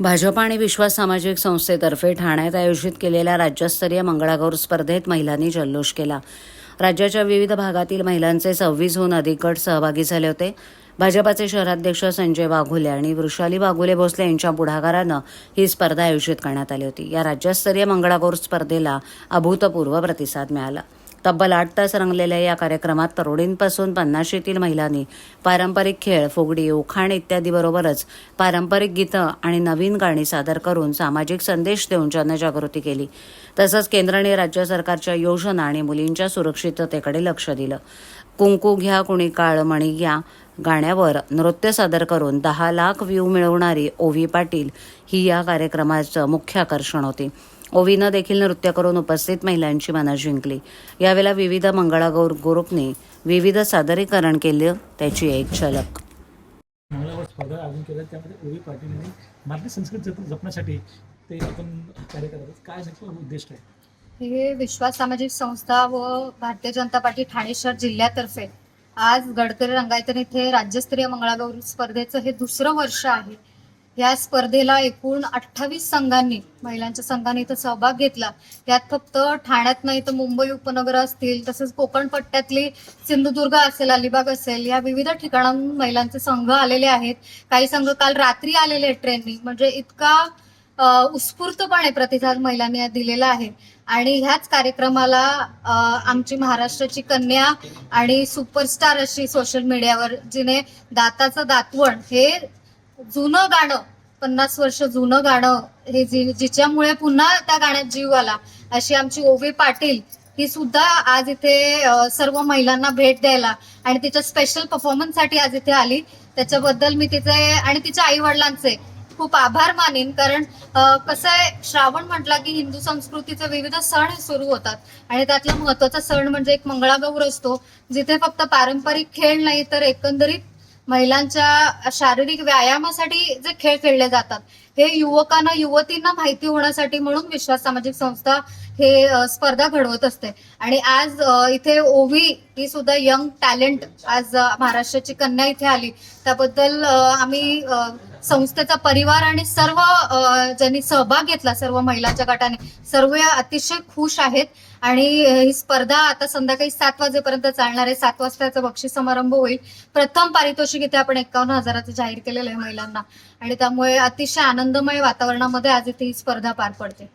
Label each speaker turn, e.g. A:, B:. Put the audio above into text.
A: भाजप आणि विश्वास सामाजिक संस्थेतर्फे ठाण्यात आयोजित केलेल्या राज्यस्तरीय मंगळागौर स्पर्धेत महिलांनी जल्लोष केला. राज्याच्या विविध भागातील महिलांचे सव्वीसहून अधिक गट सहभागी झाले होते. भाजपाचे शहराध्यक्ष संजय वाघुले आणि वृषाली वाघुले भोसले यांच्या पुढाकारानं ही स्पर्धा आयोजित करण्यात आली होती. या राज्यस्तरीय मंगळागौर स्पर्धेला अभूतपूर्व प्रतिसाद मिळाला. तब्बल आठ तास रंगलेल्या या कार्यक्रमात तरुणींपासून पन्नाशीतील महिलांनी पारंपरिक खेळ फुगडी उखाण इत्यादीबरोबरच पारंपरिक गीतं आणि नवीन गाणी सादर करून सामाजिक संदेश देऊन जनजागृती केली. तसंच केंद्र आणि राज्य सरकारच्या योजना आणि मुलींच्या सुरक्षिततेकडे लक्ष दिलं. कुंकू घ्या कुणी काळ मणी घ्या गाण्यावर नृत्य सादर करून दहा लाख व्ह्यू मिळवणारी ओवी पाटील ही या कार्यक्रमाचं मुख्य आकर्षण होती. ओवीनं देखील नृत्य करून उपस्थित महिलांची मनं जिंकली. यावेळेला विविध मंगळागौर ग्रुपने विविध सादरीकरण केलं त्याची एक झलक.
B: मंगळावर स्पर्धा आयोजन केल्या त्यामध्ये ओवी पाटीलने भारतीय संस्कृती जप जपण्यासाठी ते आपण कार्य करत आहोत. काय नक्की उद्दिष्ट आहे?
C: हे विश्वास सामाजिक संस्था व भारतीय जनता पार्टी ठाणे शहर जिल्ह्यातर्फे आज गडकरी रंगायतन इथे राज्यस्तरीय मंगळागौर स्पर्धेचं हे दुसरं वर्ष आहे. या स्पर्धेला एकूण अठ्ठावीस संघांनी महिलांच्या संघांनी इथं सहभाग घेतला. यात फक्त ठाण्यात नाही तर मुंबई उपनगर असतील तसेच कोकण पट्ट्यातली सिंधुदुर्ग असेल अलिबाग असेल या विविध ठिकाणांहून महिलांचे संघ आलेले आहेत. काही संघ काल रात्री आलेले आहेत ट्रेननी म्हणजे इतका उत्स्फूर्तपणे प्रतिसाद महिलांनी दिलेला आहे. आणि ह्याच कार्यक्रमाला आमची महाराष्ट्राची कन्या आणि सुपरस्टार अशी सोशल मीडियावर जिने दाताचं दातवण हे जुनं गाणं पन्नास वर्ष जुनं गाणं हे जि जिच्यामुळे पुन्हा त्या गाण्यात जीव आला अशी आमची ओवी पाटील ही सुद्धा आज इथे सर्व महिलांना भेट द्यायला आणि तिच्या स्पेशल परफॉर्मन्ससाठी आज इथे आली. त्याच्याबद्दल मी तिचे आणि तिच्या आई वडिलांचे खूप आभार मानेन कारण कसं आहे श्रावण म्हटला की हिंदू संस्कृतीचे विविध सण सुरू होतात आणि त्यातला महत्त्वाचा सण म्हणजे एक मंगळागौर असतो जिथे फक्त पारंपरिक खेळ नाही तर एकंदरीत महिलांच्या शारीरिक व्यायामासाठी जे खेळ खेळले जातात हे युवकांना युवतींना माहिती होण्यासाठी म्हणून विश्वास सामाजिक संस्था हे स्पर्धा घडवत असते. आणि आज इथे ओवी ही सुद्धा यंग टॅलेंट आज महाराष्ट्राची कन्या इथे आली. त्याबद्दल आम्ही संस्थेचा परिवार आणि सर्व ज्यांनी सहभाग घेतला सर्व महिलांच्या गटाने सर्व अतिशय खुश आहेत. आणि ही स्पर्धा आता संध्याकाळी सात वाजेपर्यंत चालणार आहे. सात वाजताचा बक्षीस समारंभ होईल. प्रथम पारितोषिक इथे आपण एकावन्न हजाराचं जाहीर केलेलं आहे महिलांना. आणि त्यामुळे अतिशय आनंदमय वातावरणामध्ये आज इथे ही स्पर्धा पार पडते.